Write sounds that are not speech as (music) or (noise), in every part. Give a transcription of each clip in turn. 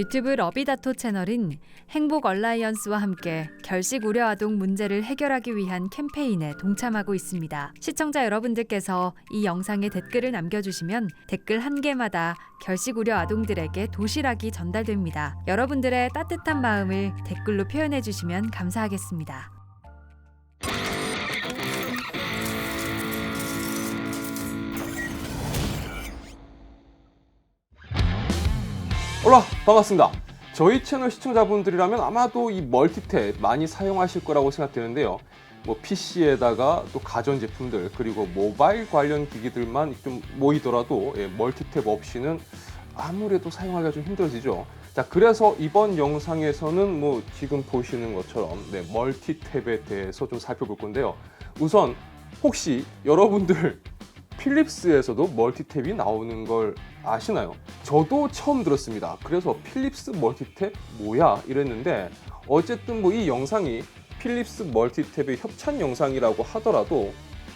유튜브 러비다토 채널인 행복 얼라이언스와 함께 결식 우려 아동 문제를 해결하기 위한 캠페인에 동참하고 있습니다. 시청자 여러분들께서 이 영상에 댓글을 남겨주시면 댓글 한 개마다 결식 우려 아동들에게 도시락이 전달됩니다. 여러분들의 따뜻한 마음을 댓글로 표현해 주시면 감사하겠습니다. 올라 반갑습니다. 저희 채널 시청자분들이라면 아마도 이 멀티탭 많이 사용하실 거라고 생각되는데요. 뭐 PC에다가 또 가전 제품들 그리고 모바일 관련 기기들만 좀 모이더라도 예, 멀티탭 없이는 아무래도 사용하기가 좀 힘들어지죠. 자, 그래서 이번 영상에서는 뭐 지금 보시는 것처럼 네, 멀티탭에 대해서 좀 살펴볼 건데요. 우선 혹시 여러분들 필립스에서도 멀티탭이 나오는 걸 아시나요? 저도 처음 들었습니다. 그래서 필립스 멀티탭 뭐야? 이랬는데 어쨌든 뭐 이 영상이 필립스 멀티탭의 협찬 영상이라고 하더라도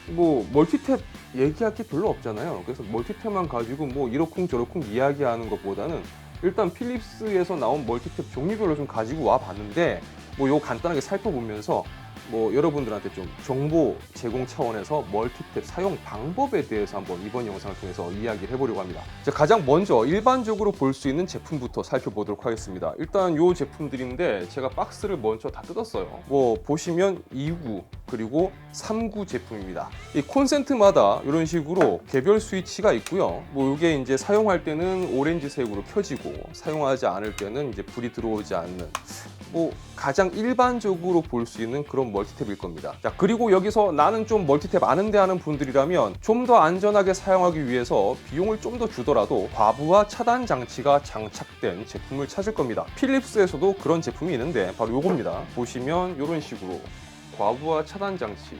뭐 멀티탭 얘기할 게 별로 없잖아요. 그래서 멀티탭만 가지고 뭐 이러쿵 저러쿵 이야기하는 것보다는 일단 필립스에서 나온 멀티탭 종류별로 좀 가지고 와 봤는데 뭐 요 간단하게 살펴보면서 뭐 여러분들한테 좀 정보 제공 차원에서 멀티탭 사용 방법에 대해서 한번 이번 영상을 통해서 이야기를 해보려고 합니다. 자, 가장 먼저 일반적으로 볼 수 있는 제품부터 살펴보도록 하겠습니다. 일단 요 제품들인데 제가 박스를 먼저 다 뜯었어요. 뭐 보시면 2구 그리고 3구 제품입니다. 이 콘센트마다 이런 식으로 개별 스위치가 있고요. 뭐 이게 이제 사용할 때는 오렌지색으로 켜지고 사용하지 않을 때는 이제 불이 들어오지 않는 뭐 가장 일반적으로 볼 수 있는 그런 멀티탭일 겁니다. 자 그리고 여기서 나는 좀 멀티탭 아는데 하는 분들이라면 좀 더 안전하게 사용하기 위해서 비용을 좀 더 주더라도 과부하 차단 장치가 장착된 제품을 찾을 겁니다. 필립스에서도 그런 제품이 있는데 바로 요겁니다. 보시면 이런 식으로 과부하 차단 장치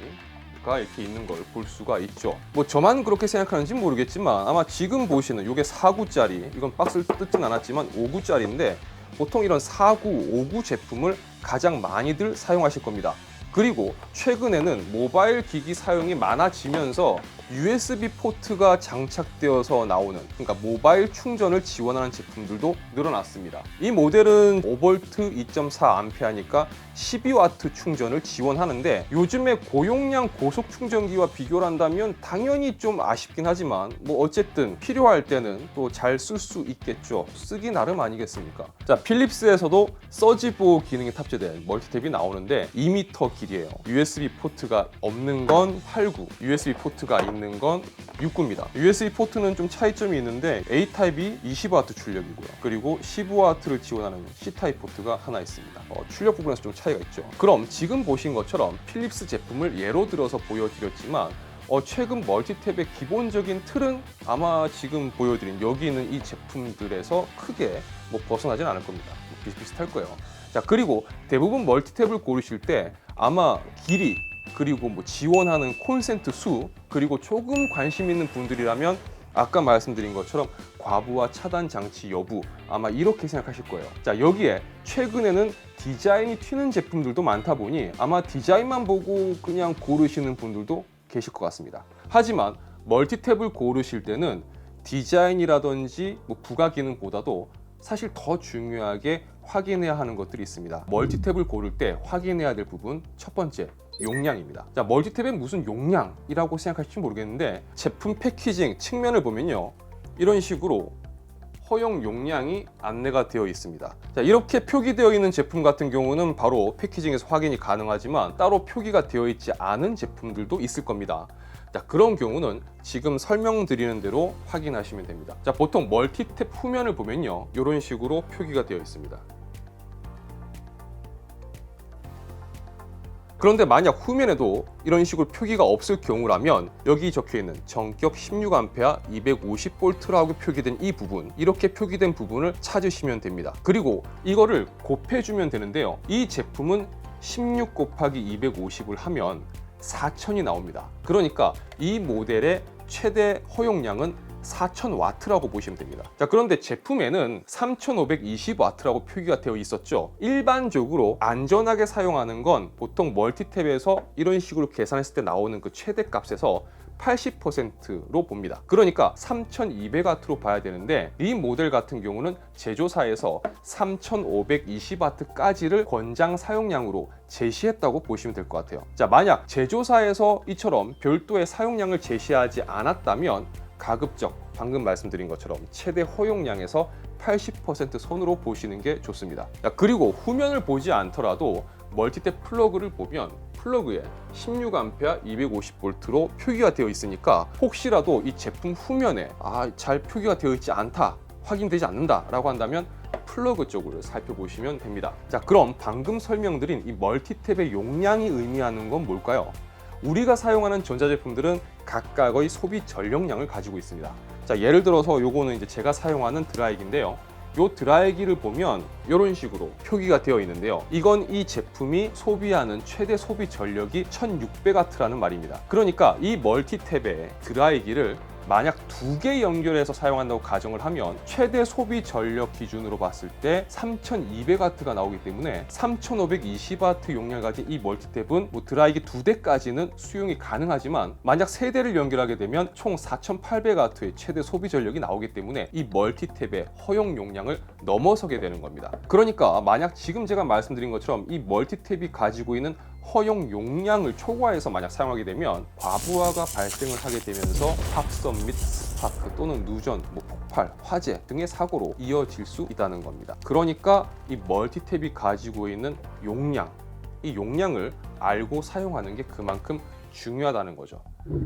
가 이렇게 있는 걸 볼 수가 있죠. 뭐 저만 그렇게 생각하는지 모르겠지만 아마 지금 보시는 이게 4구짜리 이건 박스를 뜯진 않았지만 5구짜리인데 보통 이런 4구, 5구 제품을 가장 많이들 사용하실 겁니다. 그리고 최근에는 모바일 기기 사용이 많아지면서 USB 포트가 장착되어서 나오는 그러니까 모바일 충전을 지원하는 제품들도 늘어났습니다. 이 모델은 5V 2.4A니까 12W 충전을 지원하는데 요즘에 고용량 고속 충전기와 비교를 한다면 당연히 좀 아쉽긴 하지만 뭐 어쨌든 필요할 때는 또 잘 쓸 수 있겠죠. 쓰기 나름 아니겠습니까? 자, 필립스에서도 서지 보호 기능이 탑재된 멀티탭이 나오는데 2m 길이에요. USB 포트가 없는 건 8구, USB 포트가 있는 건 6구입니다. USB 포트는 좀 차이점이 있는데 A 타입이 20W 출력이고요. 그리고 15W를 지원하는 C 타입 포트가 하나 있습니다. 어, 출력 부분에서 좀 차이가 있죠. 그럼 지금 보신 것처럼 필립스 제품을 예로 들어서 보여드렸지만 어, 최근 멀티탭의 기본적인 틀은 아마 지금 보여드린 여기 있는 이 제품들에서 크게 뭐 벗어나진 않을 겁니다. 뭐 비슷비슷할 거예요. 자 그리고 대부분 멀티탭을 고르실 때 아마 길이 그리고 뭐 지원하는 콘센트 수 그리고 조금 관심 있는 분들이라면 아까 말씀드린 것처럼 과부하 차단 장치 여부 아마 이렇게 생각하실 거예요. 자 여기에 최근에는 디자인이 튀는 제품들도 많다 보니 아마 디자인만 보고 그냥 고르시는 분들도 계실 것 같습니다. 하지만 멀티탭을 고르실 때는 디자인이라든지 뭐 부가 기능보다도 사실 더 중요하게 확인해야 하는 것들이 있습니다. 멀티탭을 고를 때 확인해야 될 부분 첫 번째 용량입니다. 자, 멀티탭의 무슨 용량이라고 생각하실지 모르겠는데 제품 패키징 측면을 보면요. 이런 식으로 허용 용량이 안내가 되어 있습니다. 자, 이렇게 표기되어 있는 제품 같은 경우는 바로 패키징에서 확인이 가능하지만 따로 표기가 되어 있지 않은 제품들도 있을 겁니다. 자, 그런 경우는 지금 설명드리는 대로 확인하시면 됩니다. 자, 보통 멀티탭 후면을 보면요. 이런 식으로 표기가 되어 있습니다. 그런데 만약 후면에도 이런 식으로 표기가 없을 경우라면 여기 적혀 있는 전격 16A 250V라고 표기된 이 부분 이렇게 표기된 부분을 찾으시면 됩니다. 그리고 이거를 곱해주면 되는데요. 이 제품은 16 곱하기 250을 하면 4000이 나옵니다. 그러니까 이 모델의 최대 허용량은 4000와트라고 보시면 됩니다. 자, 그런데 제품에는 3520와트라고 표기가 되어 있었죠. 일반적으로 안전하게 사용하는 건 보통 멀티탭에서 이런 식으로 계산했을 때 나오는 그 최대 값에서 80%로 봅니다. 그러니까 3200W로 봐야 되는데 이 모델 같은 경우는 제조사에서 3520W까지를 권장 사용량으로 제시했다고 보시면 될 것 같아요. 자, 만약 제조사에서 이처럼 별도의 사용량을 제시하지 않았다면 가급적 방금 말씀드린 것처럼 최대 허용량에서 80% 선으로 보시는 게 좋습니다. 자, 그리고 후면을 보지 않더라도 멀티탭 플러그를 보면 플러그에 16A 250V로 표기가 되어 있으니까 혹시라도 이 제품 후면에 아, 잘 표기가 되어 있지 않다, 확인되지 않는다라고 한다면 플러그 쪽을 살펴보시면 됩니다. 자, 그럼 방금 설명드린 이 멀티탭의 용량이 의미하는 건 뭘까요? 우리가 사용하는 전자제품들은 각각의 소비 전력량을 가지고 있습니다. 자, 예를 들어서 요거는 이제 제가 사용하는 드라이기인데요. 요 드라이기를 보면 이런 식으로 표기가 되어 있는데요. 이건 이 제품이 소비하는 최대 소비 전력이 1600W라는 말입니다. 그러니까 이 멀티탭에 드라이기를 만약 두 개 연결해서 사용한다고 가정을 하면 최대 소비 전력 기준으로 봤을 때 3200W가 나오기 때문에 3520W 용량을 가진 이 멀티탭은 뭐 드라이기 두 대까지는 수용이 가능하지만 만약 세 대를 연결하게 되면 총 4800W의 최대 소비 전력이 나오기 때문에 이 멀티탭의 허용 용량을 넘어서게 되는 겁니다. 그러니까 만약 지금 제가 말씀드린 것처럼 이 멀티탭이 가지고 있는 허용 용량을 초과해서 만약 사용하게 되면 과부하가 발생을 하게 되면서 확선 및 스파크 또는 누전, 뭐 폭발, 화재 등의 사고로 이어질 수 있다는 겁니다. 그러니까 이 멀티탭이 가지고 있는 용량, 이 용량을 알고 사용하는 게 그만큼 중요하다는 거죠.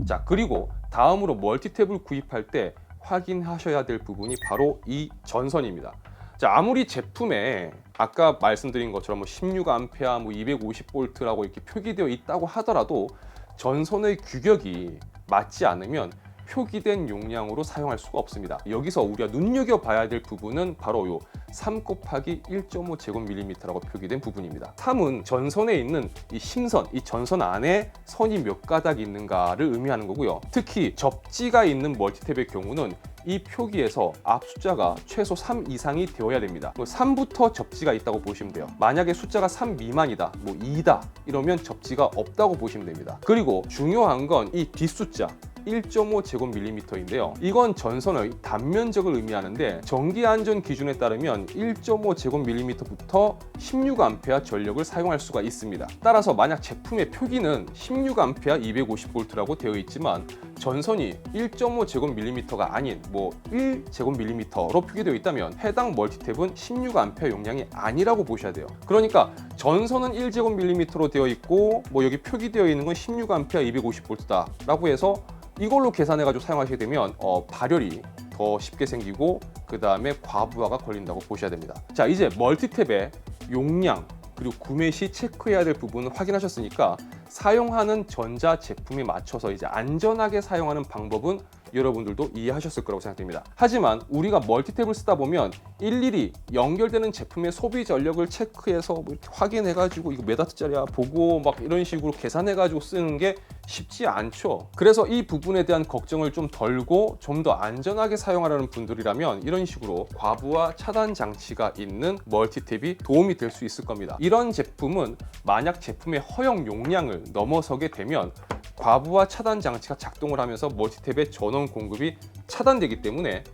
자, 그리고 다음으로 멀티탭을 구입할 때 확인하셔야 될 부분이 바로 이 전선입니다. 자, 아무리 제품에 아까 말씀드린 것처럼 뭐 16A, 뭐 250V라고 이렇게 표기되어 있다고 하더라도 전선의 규격이 맞지 않으면 표기된 용량으로 사용할 수가 없습니다. 여기서 우리가 눈여겨봐야 될 부분은 바로 요3 곱하기 1.5 제곱밀리미터라고 표기된 부분입니다. 3은 전선에 있는 이 심선, 이 전선 안에 선이 몇 가닥 있는가를 의미하는 거고요. 특히 접지가 있는 멀티탭의 경우는 이 표기에서 앞 숫자가 최소 3 이상이 되어야 됩니다. 3부터 접지가 있다고 보시면 돼요. 만약에 숫자가 3 미만이다, 뭐 2다 이러면 접지가 없다고 보시면 됩니다. 그리고 중요한 건 이 뒷숫자 1.5 제곱밀리미터인데요. 이건 전선의 단면적을 의미하는데 전기 안전 기준에 따르면 1.5 제곱밀리미터부터 16A 전력을 사용할 수가 있습니다. 따라서 만약 제품의 표기는 16A 250V라고 되어 있지만 전선이 1.5 제곱밀리미터가 아닌 뭐 1 제곱밀리미터로 표기되어 있다면 해당 멀티탭은 16A 용량이 아니라고 보셔야 돼요. 그러니까 전선은 1 제곱밀리미터로 되어 있고 뭐 여기 표기되어 있는 건 16A 250V다 라고 해서 이걸로 계산해가지고 사용하시게 되면 어, 발열이 더 쉽게 생기고 그 다음에 과부하가 걸린다고 보셔야 됩니다. 자 이제 멀티탭의 용량 그리고 구매 시 체크해야 될 부분을 확인하셨으니까 사용하는 전자 제품에 맞춰서 이제 안전하게 사용하는 방법은 여러분들도 이해하셨을 거라고 생각됩니다. 하지만 우리가 멀티탭을 쓰다 보면 일일이 연결되는 제품의 소비 전력을 체크해서 뭐 이렇게 확인해가지고 이거 몇 와트짜리야 보고 막 이런 식으로 계산해가지고 쓰는 게 쉽지 않죠. 그래서 이 부분에 대한 걱정을 좀 덜고 좀 더 안전하게 사용하려는 분들이라면 이런 식으로 과부하 차단 장치가 있는 멀티탭이 도움이 될 수 있을 겁니다. 이런 제품은 만약 제품의 허용 용량을 넘어서게 되면 과부하 차단 장치가 작동을 하면서 멀티탭의 전원 공급이 차단되기 때문에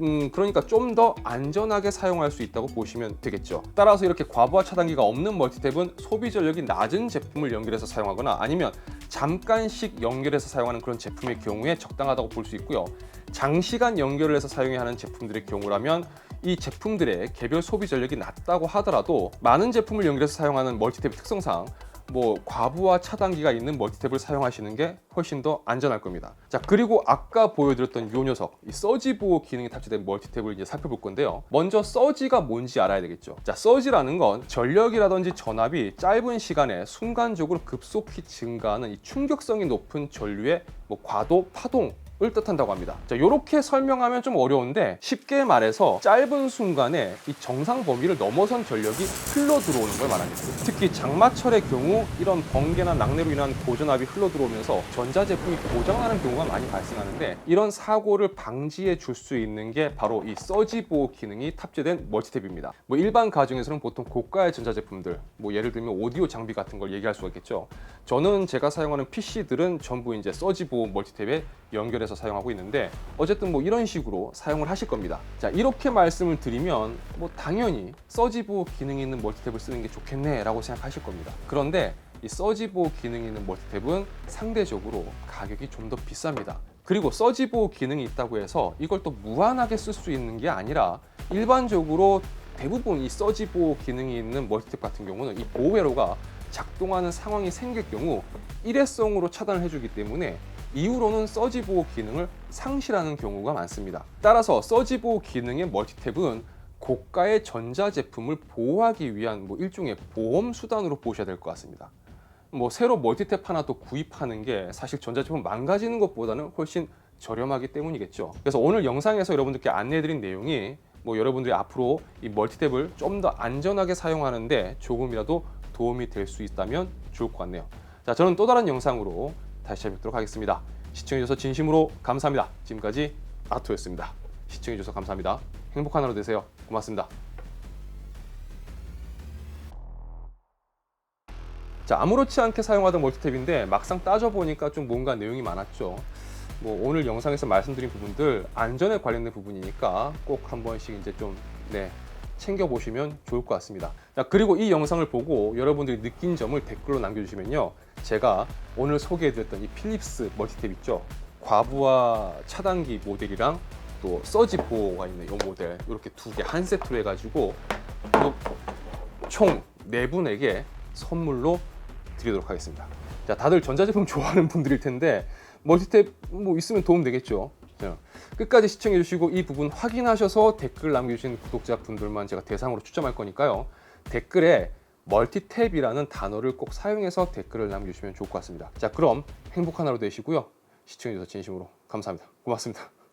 음, 그러니까 좀 더 안전하게 사용할 수 있다고 보시면 되겠죠. 따라서 이렇게 과부하 차단기가 없는 멀티탭은 소비 전력이 낮은 제품을 연결해서 사용하거나 아니면 잠깐씩 연결해서 사용하는 그런 제품의 경우에 적당하다고 볼 수 있고요. 장시간 연결을 해서 사용해야 하는 제품들의 경우라면 이 제품들의 개별 소비 전력이 낮다고 하더라도 많은 제품을 연결해서 사용하는 멀티탭의 특성상 뭐 과부하 차단기가 있는 멀티탭을 사용하시는 게 훨씬 더 안전할 겁니다. 자 그리고 아까 보여드렸던 요 녀석 이 서지 보호 기능이 탑재된 멀티탭을 이제 살펴볼 건데요. 먼저 서지가 뭔지 알아야 되겠죠. 자 서지라는 건 전력이라든지 전압이 짧은 시간에 순간적으로 급속히 증가하는 이 충격성이 높은 전류의 뭐 과도 파동 뜻한다고 합니다. 자, 이렇게 설명하면 좀 어려운데 쉽게 말해서 짧은 순간에 이 정상 범위를 넘어선 전력이 흘러 들어오는 걸 말합니다. 특히 장마철의 경우 이런 번개나 낙뢰로 인한 고전압이 흘러 들어오면서 전자 제품이 고장나는 경우가 많이 발생하는데 이런 사고를 방지해 줄 수 있는 게 바로 이 서지 보호 기능이 탑재된 멀티탭입니다. 뭐 일반 가정에서는 보통 고가의 전자 제품들, 뭐 예를 들면 오디오 장비 같은 걸 얘기할 수가 있겠죠. 저는 제가 사용하는 PC들은 전부 이제 서지 보호 멀티탭에 연결해 서 사용하고 있는데 어쨌든 뭐 이런 식으로 사용을 하실 겁니다. 자 이렇게 말씀을 드리면 뭐 당연히 서지 보호 기능이 있는 멀티탭을 쓰는 게 좋겠네라고 생각하실 겁니다. 그런데 이 서지 보호 기능이 있는 멀티탭은 상대적으로 가격이 좀 더 비쌉니다. 그리고 서지 보호 기능이 있다고 해서 이걸 또 무한하게 쓸 수 있는 게 아니라 일반적으로 대부분 이 서지 보호 기능이 있는 멀티탭 같은 경우는 이 보호 회로가 작동하는 상황이 생길 경우 일회성으로 차단을 해주기 때문에 이후로는 서지 보호 기능을 상실하는 경우가 많습니다. 따라서 서지 보호 기능의 멀티탭은 고가의 전자제품을 보호하기 위한 뭐 일종의 보험 수단으로 보셔야 될 것 같습니다. 뭐 새로 멀티탭 하나 또 구입하는 게 사실 전자제품 망가지는 것보다는 훨씬 저렴하기 때문이겠죠. 그래서 오늘 영상에서 여러분들께 안내해드린 내용이 뭐 여러분들이 앞으로 이 멀티탭을 좀 더 안전하게 사용하는데 조금이라도 도움이 될 수 있다면 좋을 것 같네요. 자, 저는 또 다른 영상으로 다시 찾아뵙도록 하겠습니다. 시청해주셔서 진심으로 감사합니다. 지금까지 아토였습니다. 시청해주셔서 감사합니다. 행복한 하루 되세요. 고맙습니다. 자, 아무렇지 않게 사용하던 멀티탭인데 막상 따져보니까 좀 뭔가 내용이 많았죠. 뭐 오늘 영상에서 말씀드린 부분들 안전에 관련된 부분이니까 꼭 한 번씩 이제 좀 네, 챙겨 보시면 좋을 것 같습니다. 자, 그리고 이 영상을 보고 여러분들이 느낀 점을 댓글로 남겨주시면요. 제가 오늘 소개해드렸던 이 필립스 멀티탭 있죠. 과부하 차단기 모델이랑 또 서지 보호가 있는 이 모델 이렇게 두 개 한 세트로 해가지고 총 네 분에게 선물로 드리도록 하겠습니다. 자, 다들 전자제품 (laughs) 좋아하는 분들일 텐데 멀티탭 뭐 있으면 도움 되겠죠. 자, 끝까지 시청해 주시고 이 부분 확인하셔서 댓글 남겨주신 구독자분들만 제가 대상으로 추첨할 거니까요. 댓글에 멀티탭이라는 단어를 꼭 사용해서 댓글을 남겨주시면 좋을 것 같습니다. 자, 그럼 행복한 하루 되시고요. 시청해 주셔서 진심으로 감사합니다. 고맙습니다.